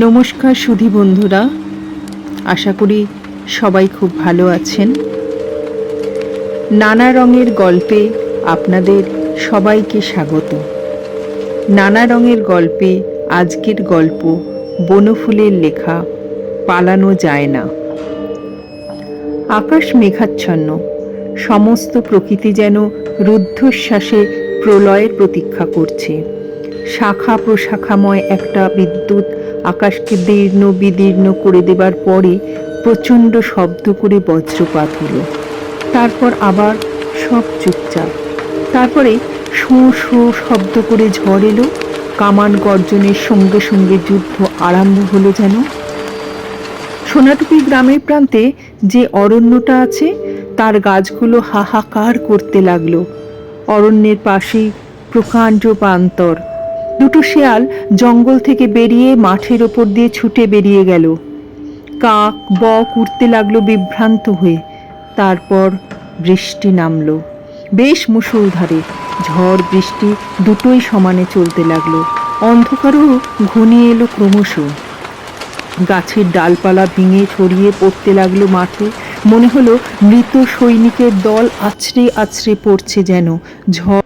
নমস্কার সুধী বন্ধুরা, আশা করি সবাই খুব ভালো আছেন। নানা রঙের গল্পে আপনাদের সবাইকে স্বাগত। নানা রঙের গল্পে আজকের গল্প বনফুলের লেখা পালানো যায় না। আকাশ মেঘাচ্ছন্ন, সমস্ত প্রকৃতি যেন রুদ্ধশ্বাসে প্রলয়ের প্রতীক্ষা করছে। শাখা প্রশাখাময় একটা বিদ্যুৎ আকাশকে দীর্ণ বিদীর্ণ করে দেবার পরে প্রচণ্ড শব্দ করে বজ্রপাত হলো। তারপর আবার সব চুপচাপ। তারপরে শো শো শব্দ করে ঝড় এলো। কামান গর্জনের সঙ্গে সঙ্গে যুদ্ধ আরম্ভ হলো যেন। সোনাটুপি গ্রামের প্রান্তে যে অরণ্যটা আছে, তার গাছগুলো হাহাকার করতে লাগল। অরণ্যের পাশেই প্রকাণ্ড প্রান্তর। দুটো শেয়াল জঙ্গল থেকে বেরিয়ে মাঠের ওপর দিয়ে ছুটে বেরিয়ে গেল। কাক, বক উঠতে লাগল বিভ্রান্ত হয়ে। তারপর বৃষ্টি নামলো। বেশ মুষলধারে ঝড়, বৃষ্টি দুটোই সমানে চলতে লাগল। অন্ধকারও ঘনিয়ে এলো ক্রমশ। গাছের ডালপালা ভেঙে ছড়িয়ে পড়তে লাগল মাঠে। মনে হলো মৃত সৈনিকের দল আছড়ে আছড়ে পড়ছে যেন। ঝড়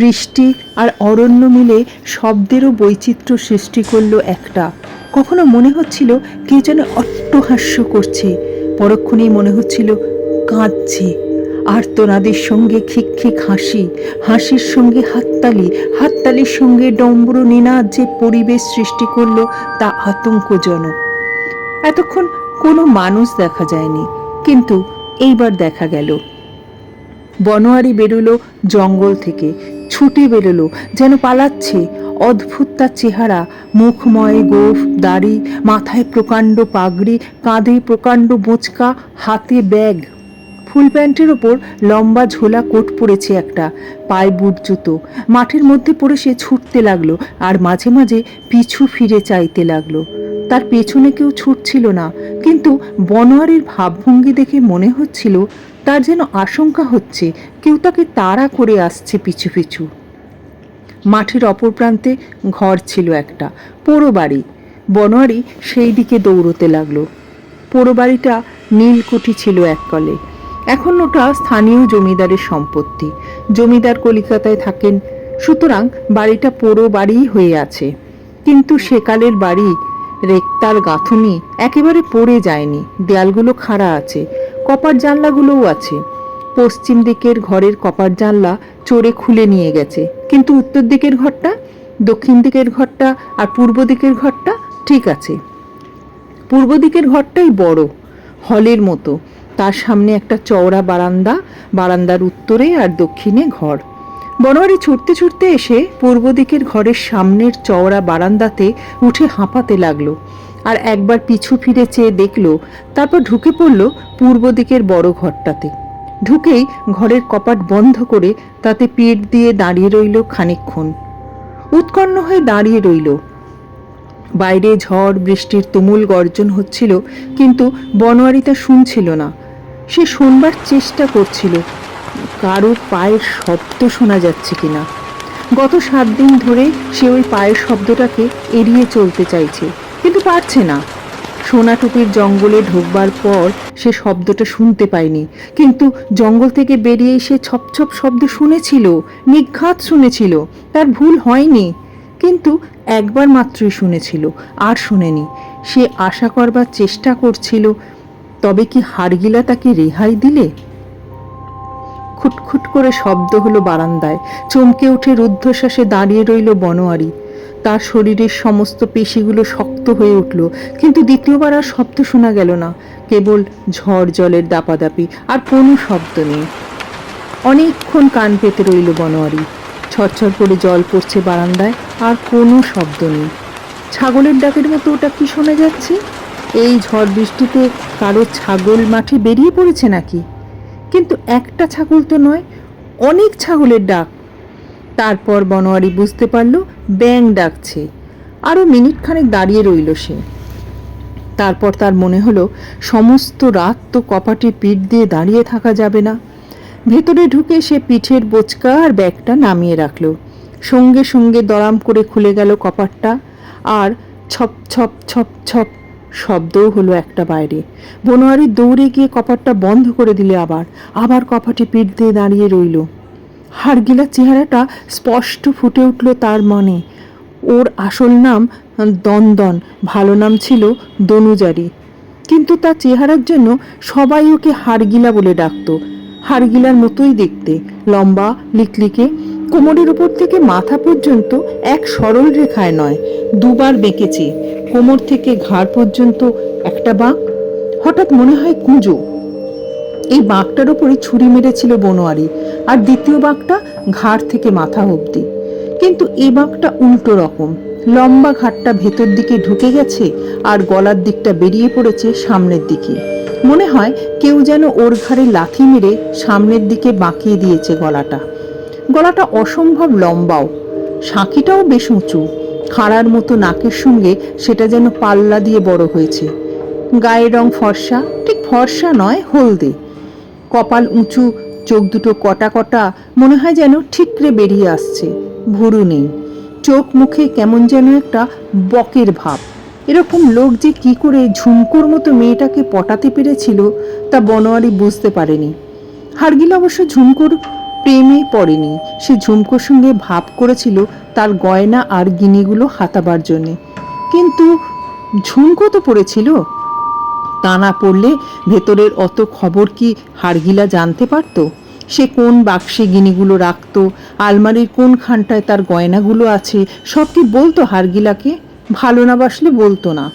বৃষ্টি আর অরণ্য মিলে শব্দেরও বৈচিত্র্য সৃষ্টি করল একটা। কখনো মনে হচ্ছিল কে যেন অট্টহাস্য করছে। পরক্ষণেই মনে হচ্ছিল, কাঁদছে। আর্তনাদের সঙ্গে খিক খিক হাসি, হাসির সঙ্গে হাততালি, হাততালির সঙ্গে ডম্বর নিনাদ যে পরিবেশ সৃষ্টি করল তা আতঙ্কজনক। এতক্ষণ কোনো মানুষ দেখা যায়নি, কিন্তু এইবার দেখা গেল। বনোয়ারি বেরোলো জঙ্গল থেকে। ছুটে বেরোলো, যেন পালাচ্ছে অদ্ভুত তার চেহারা। মুখময়, গোফ, দাড়ি, মাথায় প্রকাণ্ড পাগড়ি, কাঁধে প্রকাণ্ড বোঁচকা, হাতে ব্যাগ। ফুল প্যান্টের ওপর লম্বা ঝোলা কোট পরেছে একটা, পায়ে বুট জুতো। মাঠের মধ্যে পড়ে সে ছুটতে লাগল আর মাঝে মাঝে পিছু ফিরে চাইতে লাগল। তার পেছনে কেউ ছুটছিল না, কিন্তু বনোয়ারির ভাবভঙ্গি দেখে মনে হচ্ছিল তার যেন আশঙ্কা হচ্ছে, কেউ তাকে তাড়া করে আসছে পিছু পিছু। মাঠের অপর প্রান্তে ঘর ছিল একটা, পোড়ো বাড়ি। বনোয়ারি সেই দিকে দৌড়তে লাগল। পোড়ো বাড়িটা নীলকুঠি ছিল এক কলে এখন ওটা স্থানীয় জমিদারের সম্পত্তি। জমিদার কলিকাতায় থাকেন, সুতরাং বাড়িটা পোড়ো বাড়িই হয়ে আছে। কিন্তু সেকালের বাড়ি, রেক্তার গাঁথুনি একেবারে পড়ে যায়নি। দেয়ালগুলো খাড়া আছে, কপার জানলাগুলোও আছে। পশ্চিম দিকের ঘরের কপার জানলা চোরে খুলে নিয়ে গেছে। কিন্তু উত্তর দিকের ঘরটা, দক্ষিণ দিকের ঘরটা আর পূর্ব দিকের ঘরটা ঠিক আছে। পূর্ব দিকের ঘরটাই বড়, হলের মতো। তার সামনে একটা চওড়া বারান্দা, বারান্দার উত্তরে আর দক্ষিণে ঘর। বনোয়ারি ছুটতে ছুটতে এসে পূর্ব দিকের ঘরের সামনের চওড়া বারান্দাতে উঠে হাঁপাতে লাগল আর একবার পিছু ফিরে চেয়ে দেখল, তারপর ঢুকে পড়ল পূর্ব দিকের বড় ঘরটাতে। ঢুকেই ঘরের কপাট বন্ধ করে তাতে পিঠ দিয়ে দাঁড়িয়ে রইল খানিকক্ষণ। উৎকণ্ণ হয়ে দাঁড়িয়ে রইল। বাইরে ঝড়, বৃষ্টির তুমুল গর্জন হচ্ছিল, কিন্তু বনোয়ারি তা শুনছিল না। সে শোনবার চেষ্টা করছিল। কারও পায়ের শব্দ শোনা যাচ্ছে কিনা। গত সাত দিন ধরে সে ওই পায়ের শব্দটাকে এড়িয়ে চলতে চাইছে, কিন্তু পারছে না। সোনাটুপির জঙ্গলে ঢুকবার পর সে শব্দটা শুনতে পায়নি, কিন্তু জঙ্গল থেকে বেরিয়ে সে ছপছপ শব্দ শুনেছিল, নিঘাত শুনেছিল, তার ভুল হয়নি, কিন্তু একবার মাত্রই শুনেছিল, আর শুনেনি। সে আশা করবার চেষ্টা করছিল তবে কি হাড়গিলা তাকে রেহাই দিলে? খুটখুট করে শব্দ হলো বারান্দায়। চমকে উঠে রুদ্ধশ্বাসে দাঁড়িয়ে রইল বনোয়ারি। তার শরীরের সমস্ত পেশিগুলো শক্ত হয়ে উঠল, কিন্তু দ্বিতীয়বার আর শব্দ শোনা গেল না। কেবল ঝড় জলের দাপাদাপি আর কোনো শব্দ নেই। অনেকক্ষণ কান পেতে রইল বনোয়ারি। ছরছর করে জল পড়ছে বারান্দায়, আর কোনো শব্দ নেই। ছাগলের ডাকের মতো ওটা কি শোনা যাচ্ছে? এই ঝড় বৃষ্টিতে কারও ছাগল মাঠে বেরিয়ে পড়েছে নাকি? কিন্তু একটা ছাগল তো নয়, অনেক ছাগলের ডাক। তারপর বনোয়ারি বুঝতে পারল, ব্যাং ডাকছে। আরও মিনিট খানেক দাঁড়িয়ে রইল সে। তারপর তার মনে হলো, সমস্ত রাত তো কপাটে পিঠ দিয়ে দাঁড়িয়ে থাকা যাবে না। ভেতরে ঢুকে সে পিঠের বোচকা আর ব্যাগটা নামিয়ে রাখল। সঙ্গে সঙ্গে দরাম করে খুলে গেল কপাটটা, আর ছপ ছপ ছপ ছপ শব্দও হলো একটা বাইরে। বনোয়ারি দৌড়ে গিয়ে কপাটটা বন্ধ করে দিলে আবার। আবার কপাটে পিঠ দিয়ে দাঁড়িয়ে রইল। হাড়গিলা চেহারাটা স্পষ্ট ফুটে উঠল তার মনে। ওর আসল নাম দন্দন, ভালো নাম ছিল দনুজারি। কিন্তু তার চেহারার জন্য সবাই ওকে হাড়গিলা বলে ডাকতো। হাড়গিলার মতোই দেখতে, লম্বা, লিকলিকে কোমরের উপর থেকে মাথা পর্যন্ত এক সরল রেখায় নয়, দুবার বেঁকেছে। কোমর থেকে ঘাড় পর্যন্ত একটা বাঁক। হঠাৎ মনে হয় কুঁজো। এই বাঁকটার ওপরে ছুরি মেরেছিল বনোয়ারি, আর দ্বিতীয় বাঁকটা ঘাড় থেকে মাথা অবধি। কিন্তু এই বাঁকটা উল্টো রকম। লম্বা ঘাটটা ভেতর দিকে ঢুকে গেছে আর গলার দিকটা বেরিয়ে পড়েছে সামনের দিকে। মনে হয় কেউ যেন ওর ঘাড়ে লাথি মেরে সামনের দিকে বাঁকিয়ে দিয়েছে গলাটা। গলাটা অসম্ভব লম্বাও, সাঁকিটাও বেশ উঁচু। খাড়ার মতো নাকের সঙ্গে সেটা যেন পাল্লা দিয়ে বড় হয়েছে। গায়ের রং ফর্সা, ঠিক ফর্সা নয়, হলদে। কপাল উঁচু, চোখ দুটো কটা কটা, মনে হয় যেন ঠিকরে বেরিয়ে আসছে। ভুরু নেই। চোখ মুখে কেমন যেন একটা বকের ভাব। এরকম লোক যে কি করে ঝুমকোর মতো মেয়েটাকে পটাতে পেরেছিল, তা বনোয়ারি বুঝতে পারেনি। হারগিল অবশ্য ঝুমকোর প্রেমে পড়েনি। সে ঝুমকোর সঙ্গে ভাব করেছিল তার গয়না আর গিনিগুলো হাতাবার জন্যে। কিন্তু ঝুমকো তো পড়েছিল। তা না পড়লে ভেতরের অত খবর কি হাড়গিলা জানতে পারতো? সে কোন বাক্সে গিনিগুলো রাখত? আলমারির কোন খানটায় তার গয়নাগুলো আছে? সব কি বলতো হাড়গিলাকে ভালো না বাসলে বলতো না।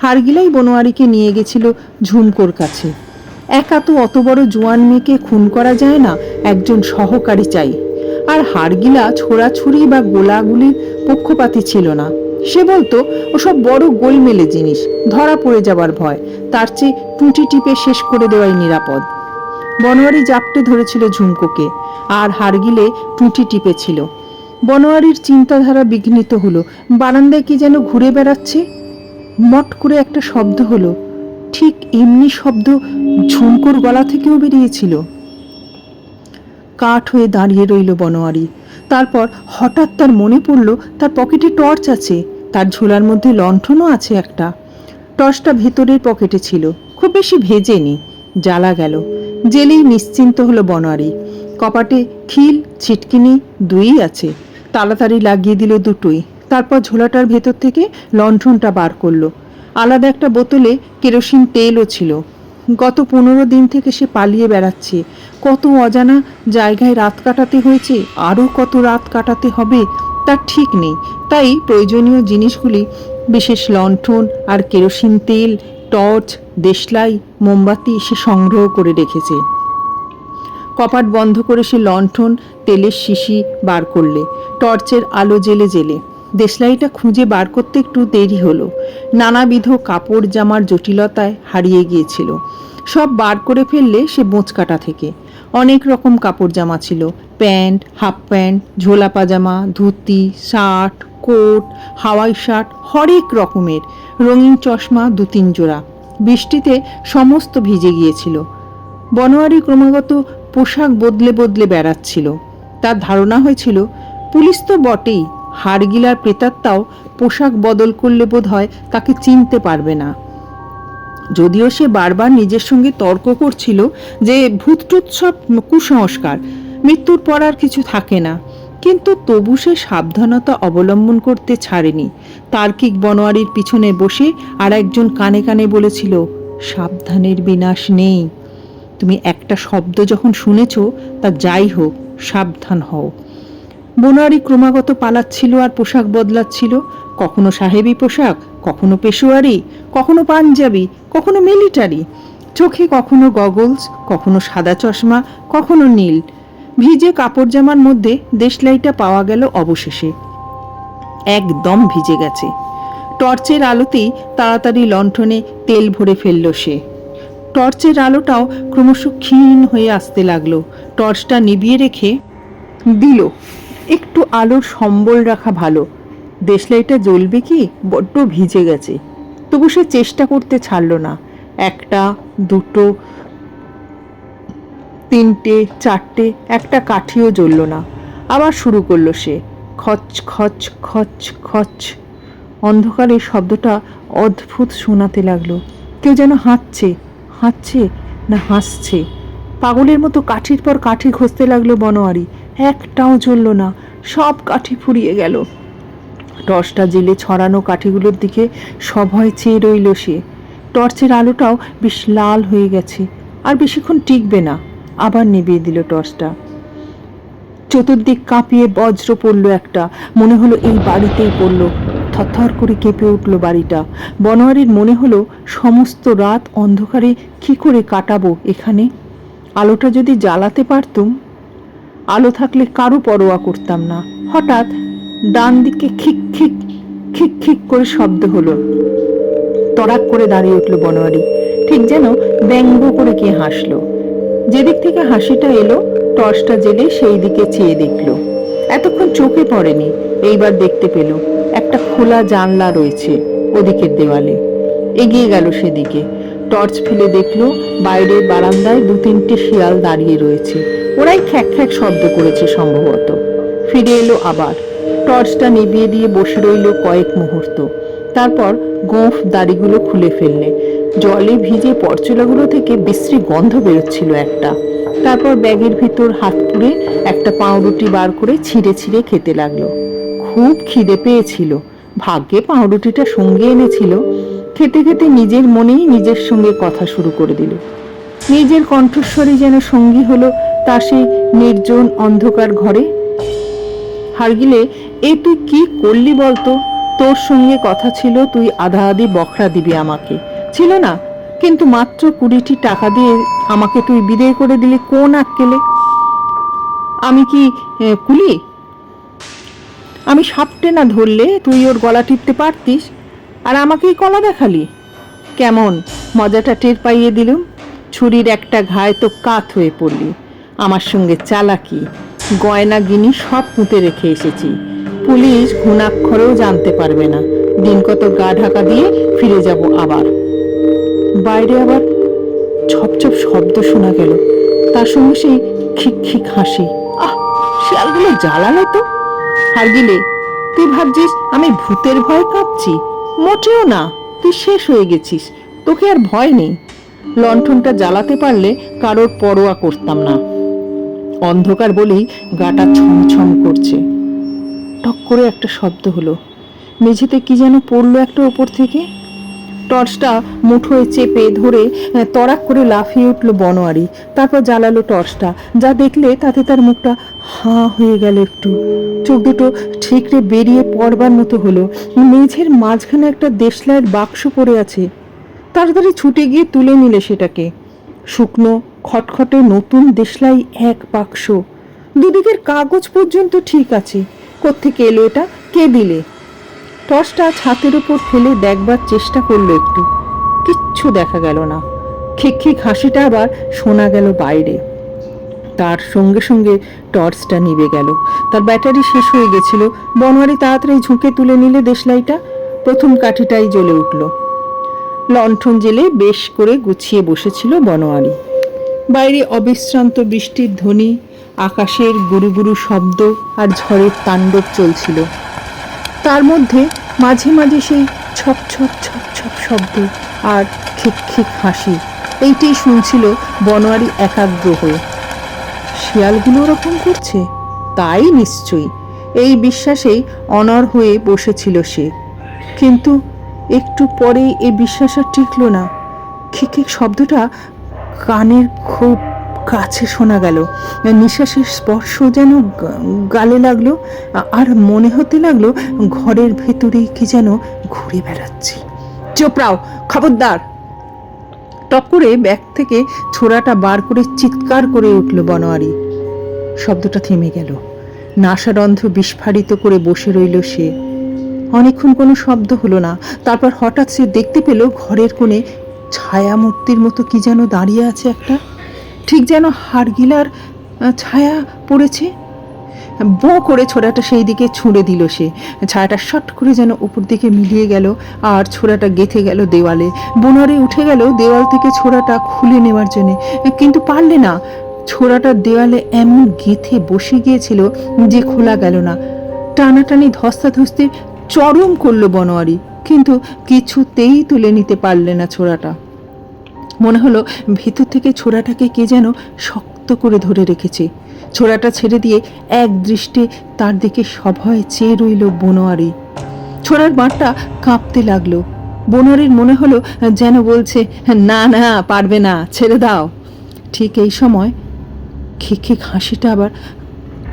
হাড়গিলাই বনোয়ারিকে নিয়ে গেছিল ঝুমকোর কাছে। একা তো অত বড় জোয়ান মেয়েকে খুন করা যায় না, একজন সহকারী চাই। আর হাড়গিলা, ছোড়াছুরি বা গোলাগুলির পক্ষপাতী ছিল না। সে বলতো, ওসব বড় গোলমেলে জিনিস, ধরা পড়ে যাবার ভয়, তার চেয়ে টুটি টিপে শেষ করে দেওয়াই নিরাপদ। বনোয়ারি জাপটে ধরেছিল ঝুমকোকে, আর হাড়গিলে টুটি টিপেছিল। বনোয়ারির চিন্তাধারা বিঘ্নিত হলো, বারান্দায় কি যেন ঘুরে বেড়াচ্ছে? মট করে একটা শব্দ হলো ঠিক এমনি শব্দ ঝুমকোর গলা থেকেও বেরিয়েছিল। কাঠ হয়ে দাঁড়িয়ে রইল বনোয়ারি। তারপর হঠাৎ তার মনে পড়ল, তার পকেটে টর্চ আছে, তার ঝোলার মধ্যে লণ্ঠনও আছে একটা। টর্চটা ভেতরের পকেটে ছিল, খুব বেশি ভেজেনি, জ্বালা গেল। জেলেই নিশ্চিন্ত হলো বনোয়ারি। কপাটে খিল, ছিটকিনি দুই আছে। তাড়াতাড়ি লাগিয়ে দিল দুটোই। তারপর ঝোলাটার ভেতর থেকে লণ্ঠনটা বার করল। আলাদা একটা বোতলে কেরোসিন তেলও ছিল। গত পনেরো দিন থেকে সে পালিয়ে বেড়াচ্ছে। কত অজানা জায়গায় রাত কাটাতে হয়েছে, আরও কত রাত কাটাতে হবে তার ঠিক নেই। তাই প্রয়োজনীয় জিনিসগুলি, বিশেষ লণ্ঠন আর কেরোসিন তেল, টর্চ, দেশলাই, মোমবাতি সে সংগ্রহ করে রেখেছে। কপাট বন্ধ করে সে লণ্ঠন, তেলের শিশি বার করলে। টর্চের আলো জেলে জেলে। দেশলাইটা খুঁজে বার করতে একটু দেরি হলো। নানাবিধ কাপড় জামার জটিলতায় হারিয়ে গিয়েছিল। সব বার করে ফেললে সে বোঁচকাটা থেকে। অনেক রকম কাপড় জামা ছিল। প্যান্ট, হাফ প্যান্ট, ঝোলা পাজামা, dhoti, shirt, coat, Hawaii shirt, হরেক রকমের। রঙিন চশমা দু তিন জোড়া। বৃষ্টিতে সমস্ত ভিজে গিয়েছিল। বনোয়ারি ক্রমাগত পোশাক বদলে বদলে বেড়াচ্ছিল। তার ধারণা হয়েছিল, পুলিশ তো বটেই হাড়গিলার প্রেতাত্মাও পোশাক বদল করলে বোধ হয় তাকে চিনতে পারবে না। যদিও সে বারবার নিজের সঙ্গে তর্ক করছিল যে ভূতটুত কুসংস্কার, মৃত্যুর পর আর কিছু থাকে না। কিন্তু তবু সে সাবধানতা অবলম্বন করতে ছাড়েনি। তার্কিক বনোয়ারির পিছনে বসে আর একজন কানে কানে বলেছিল, সাবধানের বিনাশ নেই। তুমি একটা শব্দ যখন শুনেছ, তা যাই হোক, সাবধান হও। বনোয়ারি ক্রমাগত পালাচ্ছিল আর পোশাক বদলাচ্ছিল। কখনো সাহেবি পোশাক, কখনো পেশোয়ারি, কখনো পাঞ্জাবি, কখনো মিলিটারি। চোখে কখনো গগলস, কখনো সাদা চশমা, কখনো নীল। ভিজে কাপড় জামার মধ্যে দেশলাইটা পাওয়া গেল অবশেষে। একদম ভিজে গেছে। টর্চের আলোতেই তাড়াতাড়ি লণ্ঠনে তেল ভরে ফেলল সে। টর্চের আলোটাও ক্রমশ ক্ষীণ হয়ে আসতে লাগল। টর্চটা নিভিয়ে রেখে দিল। একটু আলোর সম্বল রাখা ভালো। দেশলাইটা জ্বলবে কি? বড্ড ভিজে গেছে। তবু সে চেষ্টা করতে ছাড়ল না। একটা, দুটো, তিনটে, চারটে, একটা কাঠিও জ্বলল না। আবার শুরু করল সে। খচ খচ খচ খচ। অন্ধকারে শব্দটা অদ্ভুত শোনাতে লাগল। কেউ যেন হাঁটছে। হাঁটছে না হাসছে? পাগলের মতো কাঠির পর কাঠি ঘষতে লাগল বনোয়ারি। একটাও জ্বলল না, সব কাঠি ফুরিয়ে গেল। টর্চটা জেলে ছড়ানো কাঠিগুলোর দিকে সভয় চেয়ে রইল সে। টর্চের আলোটাও বেশ লাল হয়ে গেছে, আর বেশিক্ষণ টিকবে না, আবার নিভিয়ে দিল টর্চটা। চতুর্দিক কাঁপিয়ে বজ্র পড়ল একটা, মনে হলো এই বাড়িতেই পড়ল। থরথর করে কেঁপে উঠল বাড়িটা। বনোয়ারির মনে হলো, সমস্ত রাত অন্ধকারে কি করে কাটাবো এখানে? আলোটা যদি জ্বালাতে পারতুম। আলো থাকলে কারও পরোয়া করতাম না। হঠাৎ ডান দিকে খিক খিক খিক খিক করে শব্দ হলো। তড়াক করে দাঁড়িয়ে উঠল বনোয়ারি। ঠিক যেন ব্যঙ্গ করে কে হাসলো। যেদিক থেকে হাসিটা এলো, টর্চটা জেলে সেই দিকে চেয়ে দেখল। এতক্ষণ চোখে পড়েনি, এইবার দেখতে পেল, একটা খোলা জানলা রয়েছে ওদিকের দেওয়ালে। এগিয়ে গেল সেদিকে। টর্চ ফেলে দেখল, বাইরের বারান্দায় দু তিনটে শিয়াল দাঁড়িয়ে রয়েছে। ওরাই খ্যাক খ্যাক শব্দ করেছে সম্ভবত। ফিরে এলো আবার। টর্চটা নিভিয়ে দিয়ে বসে রইল কয়েক মুহূর্ত। তারপর গোঁফ দাড়িগুলো খুলে ফেললে। জলে ভিজে পরচুলাগুলো থেকে বিশ্রী গন্ধ বেরোচ্ছিল একটা। তারপর ব্যাগের ভিতর হাত পুড়ে একটা পাউরুটি বার করে ছিঁড়ে ছিঁড়ে খেতে লাগল। খুব খিদে পেয়েছিল। ভাগ্যে পাউরুটিটা সঙ্গে এনেছিল। খেতে খেতে নিজের মনেই নিজের সঙ্গে কথা শুরু করে দিল। নিজের কণ্ঠস্বরই যেন সঙ্গী হলো তার সেই নির্জন অন্ধকার ঘরে? হারগিলে, এ তুই কি করলি বলতো? তোর সঙ্গে কথা ছিল তুই আধা আধি বখরা দিবি আমাকে। ছিল না, কিন্তু মাত্র কুড়িটি টাকা দিয়ে আমাকে তুই বিদায় করে দিলি কোন আক্কেলে? আমি কি কুলি? আমি সাপটে না ধরলে তুই ওর গলা টিপতে পারতিস? আর আমাকেই কলা দেখালি? কেমন মজাটা টের পাইয়ে দিলুম? ছুরির একটা ঘায়ে তো কাত হয়ে পড়লি। আমার সঙ্গে চালাকি গয়না গিনি সব পুঁতে রেখে এসেছি। পুলিশ ঘুণাক্ষরেও জানতে পারবে না। দিন কত গা ঢাকা দিয়ে ফিরে যাব আবার। বাইরে আবার ছপছপ শব্দ শোনা গেল। তার সঙ্গে সেই খিক খিক হাসি। আহ, শিয়ালগুলো জ্বালালো তো। হারগিলে, তুই ভাবছিস আমি ভূতের ভয় কাঁপছি? মোটেও না, তুই শেষ হয়ে গেছিস। তোকে আর ভয় নেই। লণ্ঠনটা জ্বালাতে পারলে কারোর পরোয়া করতাম না। অন্ধকার বলেই গাটা ছমছম করছে। টক করে একটা শব্দ হলো। মেঝেতে কি যেন পড়ল একটা ওপর থেকে? টর্চটা মুঠোয় চেপে ধরে তড়াক করে লাফিয়ে উঠল বনোয়ারি। তারপর জ্বালালো টর্চটা। যা দেখলে তাতে তার মুখটা হাঁ হয়ে গেল একটু। চোখ দুটো ঠিকরে বেরিয়ে পড়বার মতো হলো। মেঝের মাঝখানে একটা দেশলাইয়ের বাক্স পড়ে আছে। তাড়াতাড়ি ছুটে গিয়ে তুলে নিলে সেটাকে। শুকনো খটখটে নতুন দেশলাই এক বাক্স। দুদিকের কাগজ পর্যন্ত ঠিক আছে। কোত্থেকে এলো এটা? কে দিলে? টর্চটা ছাতের উপর ফেলে দেখবার চেষ্টা করল একটু। কিচ্ছু দেখা গেল না। খিক হাসিটা আবার শোনা গেল বাইরে। তার সঙ্গে সঙ্গে টর্চটা নিভে গেল। তার ব্যাটারি শেষ হয়ে গেছিল। বনোয়ারি তাড়াতাড়ি ঝুঁকে তুলে নিলে দেশলাইটা। প্রথম কাঠিটাই জ্বলে উঠল। লণ্ঠন জেলে বেশ করে গুছিয়ে বসেছিল বনোয়ারি। বাইরে অবিশ্রান্ত বৃষ্টির ধ্বনি, আকাশের গুরু গুরু শব্দ আর ঝড়ের তাণ্ডব চলছিল। তার মধ্যে মাঝে মাঝে সেই ছপ ছপ ছপ ছপ শব্দ আর খিক খিক হাসি, এইটাই শুনছিল বনোয়ারি একাগ্র হয়ে। শিয়ালগুলো ওরকম করছে? তাই নিশ্চয়ই। এই বিশ্বাসেই অনর হয়ে বসেছিল সে। কিন্তু একটু পরেই এই বিশ্বাস আর টিকলো না। খিক খিক শব্দটা কানের খুব কাছে শোনা গেল। নিঃশ্বাসের স্পর্শ যেন গালে লাগল, আর মনে হতে লাগল ঘরের ভেতরে কি যেন ঘুরে বেড়াচ্ছে। চোপড়াও খবরদার। টপ করে ব্যাগ থেকে ছোড়াটা বার করে চিৎকার করে উঠল বনোয়ারি। শব্দটা থেমে গেল। নাসারন্ধ্র বিস্ফারিত করে বসে রইল সে। অনেকক্ষণ কোনো শব্দ হলো না। তারপর হঠাৎ সে দেখতে পেল ঘরের কোণে ছায়ামূর্তির মতো কি যেন দাঁড়িয়ে আছে একটা? ঠিক যেন হাড়গিলার ছায়া পড়েছে? বো করে ছোড়াটা সেই দিকে ছুঁড়ে দিল সে। ছায়াটা শট করে যেন উপর দিকে মিলিয়ে গেল, আর ছোড়াটা গেথে গেল দেওয়ালে। বনোয়ারে উঠে গেল দেওয়াল থেকে ছোড়াটা খুলে নেওয়ার জন্যে। কিন্তু পারলে না। ছোড়াটা দেওয়ালে এমন গেথে বসে গিয়েছিল যে খোলা গেল না। টানাটানি ধস্তাধস্তি চরম করল বনোয়ারি, কিন্তু কিছুতেই তুলে নিতে পারলে না ছোড়াটা। মনে হলো ভিতর থেকে ছোড়াটাকে কে যেন শক্ত করে ধরে রেখেছে। ছোড়াটা ছেড়ে দিয়ে এক দৃষ্টে তার দিকে সভয়ে চেয়ে রইল বনোয়ারি। ছোড়ার বাঁটটা কাঁপতে লাগল। বনোয়ারির মনে হলো যেন বলছে, না না, পারবে না, ছেড়ে দাও। ঠিক এই সময় খেকে হাসিটা আবার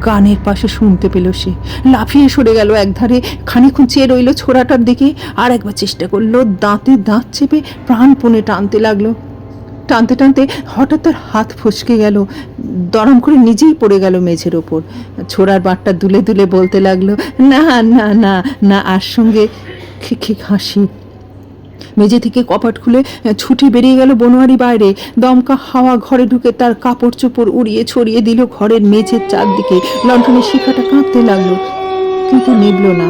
কানের পাশে শুনতে পেল সে। লাফিয়ে সরে গেল একধারে, খানিক্ষণ চেয়ে রইল ছোড়াটার দিকে আর একবার চেষ্টা করল দাঁতে দাঁত চেপে প্রাণপণে টানতে লাগল। টানতে টানতে হঠাৎ তার হাত ফসকে গেল, দরম করে নিজেই পড়ে গেল মেঝের ওপর। ছোড়ার বাটটা দুলে দুলে বলতে লাগল, না না না না, আর সঙ্গে খিক খিক হাসি। মেঝে থেকে কপাট খুলে ছুটি বেরিয়ে গেল বনোয়ারি বাইরে। দমকা হাওয়া ঘরে ঢুকে তার কাপড় চোপড় উড়িয়ে ছড়িয়ে দিল ঘরের মেঝের চারদিকে। লণ্ঠনের শিখাটা কাঁপতে লাগল, কিন্তু নিবল না।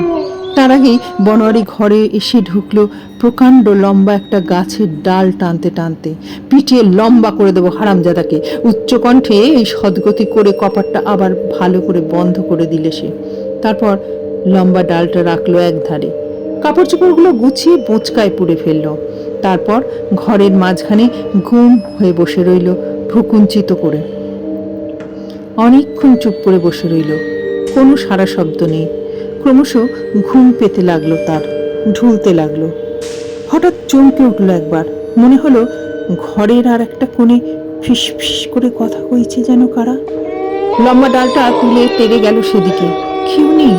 তার আগেই বনোয়ারি ঘরে এসে ঢুকলো প্রকাণ্ড লম্বা একটা গাছের ডাল টানতে টানতে। পিটিয়ে লম্বা করে দেবো হারামজাদাকে। উচ্চকণ্ঠে এই সদ্গতি করে কপাটটা আবার ভালো করে বন্ধ করে দিলে সে। তারপর লম্বা ডালটা রাখল এক ধারে কাপড় চোপড়গুলো গুছিয়ে বোঁচকায় পুড়ে ফেলল। তারপর ঘরের মাঝখানে গুম হয়ে বসে রইল ভ্রুকুঞ্চিত করে। অনেকক্ষণ চুপ করে বসে রইল। কোনো সারা শব্দ নেই। ক্রমশ ঘুম পেতে লাগল তার, ঢুলতে লাগল। হঠাৎ চমকে উঠল একবার। মনে হলো ঘরের আর একটা কোণে ফিস ফিস করে কথা কইছে যেন কারা। লম্বা ডালটা তুলে তেড়ে গেল সেদিকে। কেউ নেই।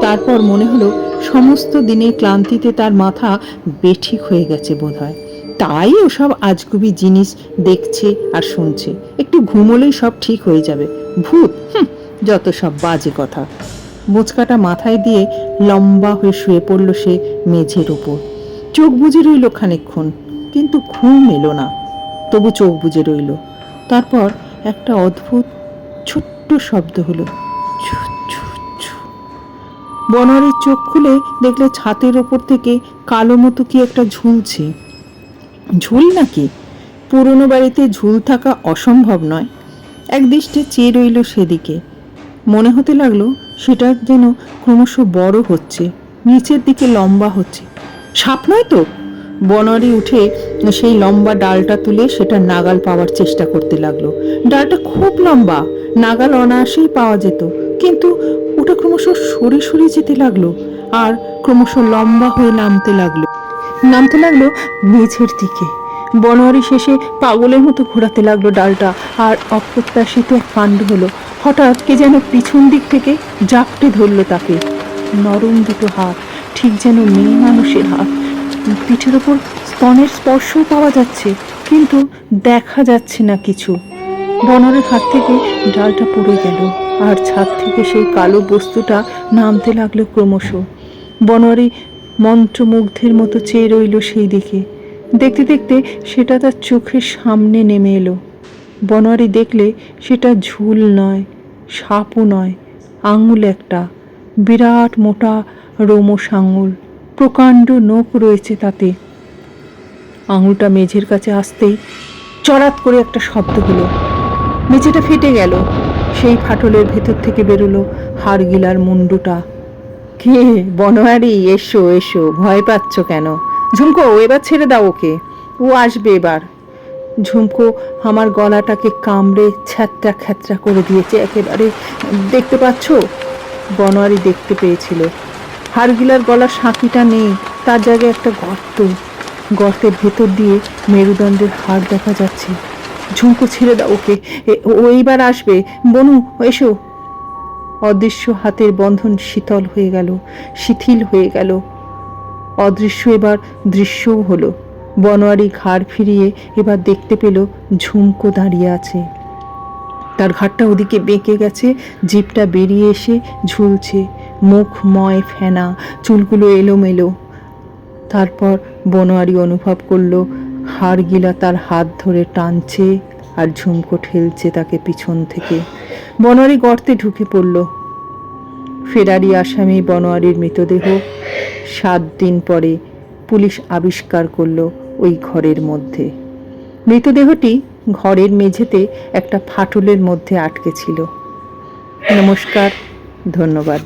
তারপর মনে হলো সমস্ত দিনের ক্লান্তিতে তার মাথা বেঠিক হয়ে গেছে বোধহয়। তাই ওসব আজগুবি জিনিস দেখছে আর শুনছে। একটু ঘুমোলেই সব ঠিক হয়ে যাবে। ভূত যত সব বাজে কথা। বোচকাটা মাথায় দিয়ে লম্বা হয়ে শুয়ে পড়ল সে মেঝের ওপর চোখ বুজে রইল খানিকক্ষণ, কিন্তু ঘুম এলো না। তবু চোখ বুজে রইল। তারপর একটা অদ্ভুত ছোট্ট শব্দ হলো ছু ছু ছু বনোয়ারির চোখ খুলে দেখলে ছাতের ওপর থেকে কালো মতো কি একটা ঝুলছে। ঝুল নাকি? পুরনো বাড়িতে ঝুল থাকা অসম্ভব নয়। এক দৃষ্টে চেয়ে রইল সেদিকে। মনে হতে লাগল সেটা যেন ক্রমশ বড় হচ্ছে, নিচের দিকে লম্বা হচ্ছে। সাপ নয় তো? বনোয়ারি উঠে সেই লম্বা ডালটা তুলে সেটা নাগাল পাওয়ার চেষ্টা করতে লাগল। ডালটা খুব লম্বা, নাগাল অনায়াসেই পাওয়া যেত, কিন্তু ক্রমশ সরে সরে যেতে লাগল আর ক্রমশ লম্বা হয়ে নামতে লাগল। নামতে লাগল মেঝের দিকে। বনোয়ারি শেষে পাগলের মতো ঘোরাতে লাগল ডালটা আর অপ্রত্যাশিত এক কাণ্ড হলো। হঠাৎ কে যেন পিছন দিক থেকে জাপটে ধরলো তাকে। নরম দুটো হাত, ঠিক যেন মেয়ে মানুষের হাত। পিঠের ওপর স্তনের স্পর্শও পাওয়া যাচ্ছে, কিন্তু দেখা যাচ্ছে না কিছু। বনরের হাত থেকে ডালটা পড়ে গেল, আর ছাদ থেকে সেই কালো বস্তুটা নামতে লাগল ক্রমশ। বনোয়ারি মন্ত্রমুগ্ধের মতো চেয়ে রইল সেই দিকে। দেখতে দেখতে সেটা তার চোখের সামনে নেমে এলো। বনোয়ারি দেখলে সেটা ঝুল নয়, সাপও নয়, আঙুল একটা, বিরাট মোটা রোমস আঙুল, প্রকাণ্ড নোখ রয়েছে তাতে। আঙুলটা মেঝের কাছে আসতেই চড়াত করে একটা শব্দ হলো। মেঝেটা ফেটে গেল। সেই ফাটলের ভেতর থেকে বেরোলো হাড়গিলার মুন্ডুটা। কে বনোয়ারি, এসো এসো, ভয় পাচ্ছ কেন? ঝুমকো, এবার ছেড়ে দাও ওকে। ও আসবে এবার। ঝুমকো আমার গলাটাকে কামড়ে ছ্যাত্রা খ্যাত্রা করে দিয়েছে একেবারে। দেখতে পাচ্ছ? বনোয়ারি দেখতে পেয়েছিল। হাড়গিলার গলার সাঁকিটা নেই, তার জায়গায় একটা গর্ত। গর্তের ভেতর দিয়ে মেরুদণ্ডের হাড় দেখা যাচ্ছে। ঝুমকো ছেড়ে দাও ওকে। ও এইবার আসবে। বনু, এসো। অদৃশ্য হাতের বন্ধন শীতল হয়ে গেল, শিথিল হয়ে গেল। অদৃশ্য এবার দৃশ্যও হলো। বনোয়ারি ঘাড় ফিরিয়ে এবার দেখতে পেল ঝুমকো দাঁড়িয়ে আছে। তার ঘাটটা ওদিকে বেঁকে গেছে, জিপটা বেরিয়ে এসে ঝুলছে। মুখ ময় ফেনা, চুলগুলো এলোমেলো। তারপর বনোয়ারি অনুভব করল হাড়গিলা তার হাত ধরে টানছে আর ঝুমকো ঠেলছে তাকে পিছন থেকে। বনোয়ারি গর্তে ঢুকে পড়ল। ফেরারি আসামি বনোয়ারির মৃতদেহ সাত দিন পরে পুলিশ আবিষ্কার করল ওই ঘরের মধ্যে। মৃতদেহটি ঘরের মেঝেতে একটা ফাটলের মধ্যে আটকে ছিল। নমস্কার, ধন্যবাদ।